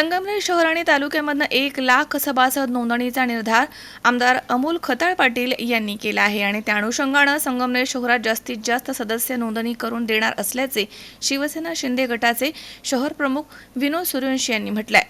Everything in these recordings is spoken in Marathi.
संगमनेर शहर आणि तालुक्यामधनं एक लाख सभासद नोंदणीचा निर्धार आमदार अमोल खताळ पाटील यांनी केला आहे. आणि त्या अनुषंगानं संगमनेर शहरात जास्तीत जास्त सदस्य नोंदणी करून देणार असल्याचे शिवसेना शिंदे गटाचे शहर प्रमुख विनोद सूर्यवंशी यांनी म्हटलंय.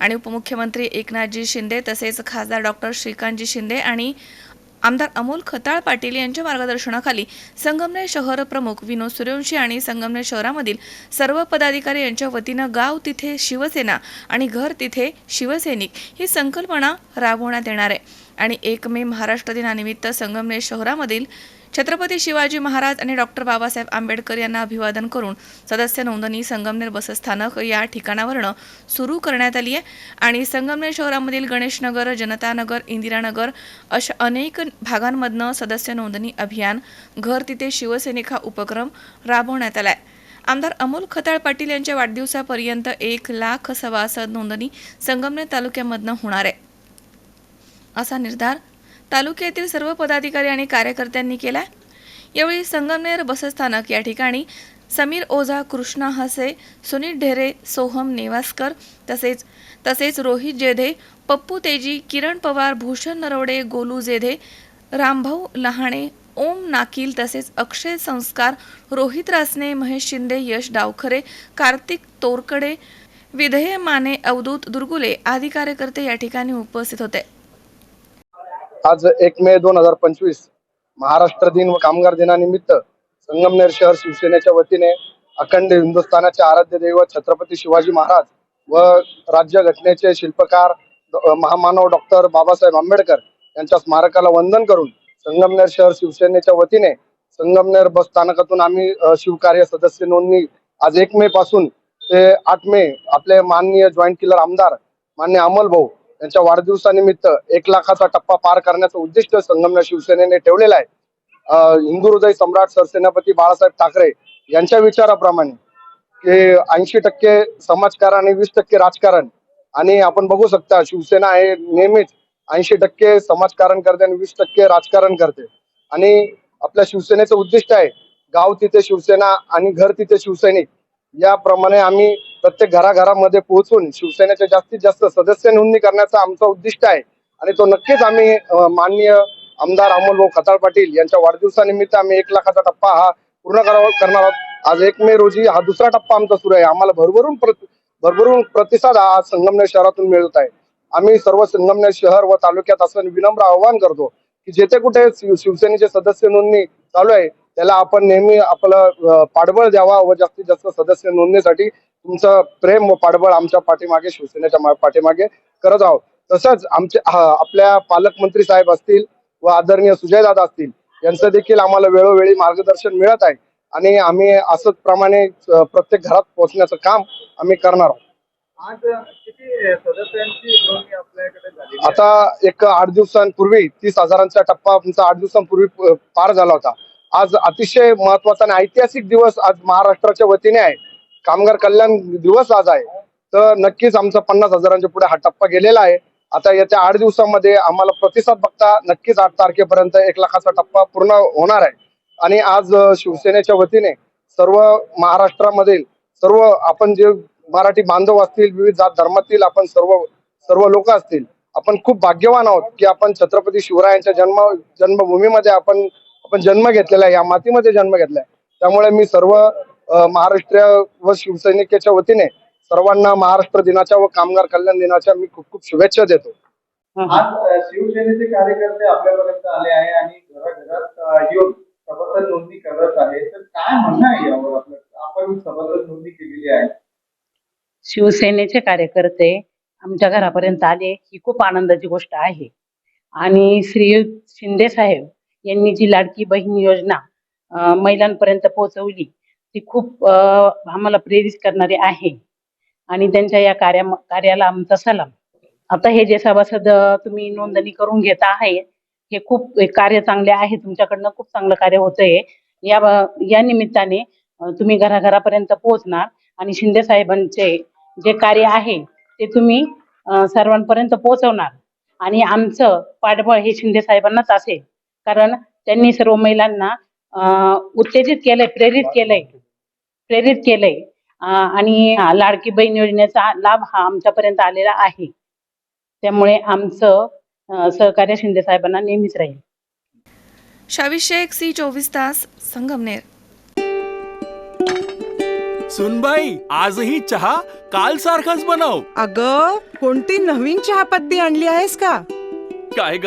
आणि उपमुख्यमंत्री एकनाथजी शिंदे तसेच खासदार डॉक्टर श्रीकांतजी शिंदे आणि आमदार अमोल खताळ पाटील यांच्या मार्गदर्शनाखाली संगमनेर शहर प्रमुख विनोद सूर्यवंशी आणि संगमनेर शहरामधील सर्व पदाधिकारी यांच्या वतीनं गाव तिथे शिवसेना आणि घर तिथे शिवसैनिक ही संकल्पना राबवण्यात येणार आहे. आणि एक मे महाराष्ट्र दिनानिमित्त संगमनेर शहरामधील छत्रपती शिवाजी महाराज आणि डॉक्टर बाबासाहेब आंबेडकर यांना अभिवादन करून सदस्य नोंदणी संगमनेर बसस्थानक या ठिकाणावरनं सुरू करण्यात आली आहे. आणि संगमनेर शहरामधील गणेशनगर जनतानगर इंदिरानगर अशा अनेक भागांमधनं सदस्य नोंदणी अभियान घर तिथे शिवसैनिक हा उपक्रम राबवण्यात आला आहे आमदार अमोल खताळ पाटील यांच्या वाढदिवसापर्यंत एक लाख सभासद नोंदणी संगमनेर तालुक्यामधनं होणार आहे. असा निर्धार तालुक्यातील सर्व पदाधिकारी आणि कार्यकर्त्यांनी केला यावेळी संगमनेर बसस्थानक या ठिकाणी समीर ओझा कृष्णा हसे सुनील ढेरे सोहम नेवासकर तसेच तसेच रोहित जेधे पप्पू तेजी किरण पवार भूषण नरवडे गोलू जेधे रामभाऊ लहाणे ओम नाकील तसेच अक्षय संस्कार रोहित रासने महेश शिंदे यश डावखरे कार्तिक तोरकडे विधेय माने अवधूत दुर्गुले आदी कार्यकर्ते या ठिकाणी उपस्थित होते. आज एक मे दोन हजार पंचवीस महाराष्ट्र दिन व कामगार दिनानिमित्त संगमनेर शहर शिवसेनेच्या वतीने अखंड हिंदुस्थानाचे आराध्य दैवत छत्रपती शिवाजी महाराज व राज्य घटनेचे शिल्पकार महामानव डॉक्टर बाबासाहेब आंबेडकर यांच्या स्मारकाला वंदन करून संगमनेर शहर शिवसेनेच्या वतीने संगमनेर बस स्थानकातून आम्ही शिवकार्य सदस्य नोंदणी आज एक मे पासून ते आठ मे आपले माननीय जॉईंट किलर आमदार मान्य अमल भाऊ यांच्या वाढदिवसानिमित्त एक लाखाचा टप्पा पार करण्याचं उद्दिष्ट संगमनेर शिवसेनेने ठेवलेलं आहे. हिंदू हृदय सम्राट सरसेनापती बाळासाहेब ठाकरे यांच्या विचाराप्रमाणे की ऐंशी टक्के समाजकारण आणि वीस टक्के राजकारण आणि आपण बघू शकता शिवसेना हे नेहमीच ऐंशी टक्के समाजकारण करते आणि वीस टक्के राजकारण करते. आणि आपल्या शिवसेनेचं उद्दिष्ट आहे गाव तिथे शिवसेना आणि घर तिथे शिवसैनिक. याप्रमाणे आम्ही प्रत्येक घराघरामध्ये पोहोचून शिवसेनेचे जास्तीत जास्त सदस्य नोंदणी करण्याचा आमचा उद्दिष्ट आहे. आणि तो नक्कीच आम्ही माननीय आमदार अमोल खताळ पाटील यांच्या वाढदिवसानिमित्त आम्ही एक लाखाचा टप्पा हा पूर्ण करावा करणार आहोत. आज एक मे रोजी हा दुसरा टप्पा आमचा सुरू आहे. आम्हाला भरभरून प्रति- भरभरून प्रतिसाद हा संगमनेर शहरातून मिळत आहे. आम्ही सर्व संगमनेर शहर व तालुक्यात असं विनम्र आवाहन करतो की जेथे कुठे शिव- शिवसेनेचे सदस्य नोंदणी चालू आहे त्याला आपण नेहमी आपलं पाठबळ द्यावा व जास्तीत जास्त सदस्य नोंदणीसाठी तुमचं प्रेम व पाठबळ आमच्या पाठीमागे शिवसेनेच्या पाठीमागे करत आहोत. तसंच आमचे आपल्या पालकमंत्री साहेब असतील व आदरणीय सुजयदादा असतील यांचं देखील आम्हाला वेळोवेळी मार्गदर्शन मिळत आहे. आणि आम्ही असंच प्रमाणे प्रत्येक घरात पोहोचण्याचं काम आम्ही करणार आहोत. आज किती सदस्यांची नोंदणी आपल्याकडे झाली आता एक आठ दिवसांपूर्वी तीस हजारांचा टप्पा आमचा आठ दिवसांपूर्वी पार झाला होता. आज अतिशय महत्त्वाचा आणि ऐतिहासिक दिवस आज महाराष्ट्राच्या वतीने आहे. कामगार कल्याण दिवस आज आहे. तर नक्कीच आमचा पन्नास हजारांच्या पुढे हा टप्पा गेलेला आहे. आता येत्या आठ दिवसामध्ये आम्हाला प्रतिसाद बघता नक्कीच आठ तारखेपर्यंत एक लाखाचा टप्पा पूर्ण होणार आहे. आणि आज शिवसेनेच्या वतीने सर्व महाराष्ट्रामधील सर्व आपण जे मराठी बांधव असतील विविध जात धर्मातील आपण सर्व सर्व लोक असतील आपण खूप भाग्यवान आहोत की आपण छत्रपती शिवरायांच्या जन्म जन्मभूमीमध्ये आपण आपण जन्म घेतलेला आहे या मातीमध्ये जन्म घेतलाय. त्यामुळे मी सर्व अ, महाराष्ट्रीय व शिवसैनिकेच्या वतीने सर्वांना महाराष्ट्र दिनाच्या व कामगार कल्याण दिनाच्या मी खूप खूप शुभेच्छा देतो. आज शिवसेनेचे कार्यकर्ते आपल्यापर्यंत आले आहे आणि घराघरात येऊन सभासद नोंदणी करत आहे. तर काय म्हणणं आहे यावर आपलं? आपण सभासद नोंदणी केलेली आहे. शिवसेनेचे कार्यकर्ते आमच्या घरापर्यंत आले ही खूप आनंदाची गोष्ट आहे. आणि श्री शिंदे साहेब यांनी जी लाडकी बहीण योजना महिलांपर्यंत पोहोचवली ती खूप आम्हाला प्रेरित करणारी आहे. आणि त्यांच्या या कार्या कार्याला आमचा सलाम. आता हे जे सभासद तुम्ही नोंदणी करून घेत आहे हे खूप कार्य चांगले आहे तुमच्याकडनं खूप चांगलं कार्य होतंय. या या निमित्ताने तुम्ही घराघरापर्यंत पोहोचणार आणि शिंदे साहेबांचे जे कार्य आहे ते तुम्ही सर्वांपर्यंत पोहोचवणार. आणि आमचं पाठबळ हे शिंदे साहेबांनाच असेल. कारण त्यांनी सर्व महिलांना उत्तेजित केलंय प्रेरित केलंय. प्रेरित केलंय. आणि लाडकी बहीण योजनेचा लाभ हा आमच्यापर्यंत आलेला आहे. त्यामुळे आमचं सहकार्य शिंदे साहेबांना नेहमीच राहील. शावी शेख सी चोवीस तास संगमनेर. सुनबाई आजही चहा काल सारखाच बनव. अग कोणती नवीन चहापत्ती आणली आहेस का? काय ग?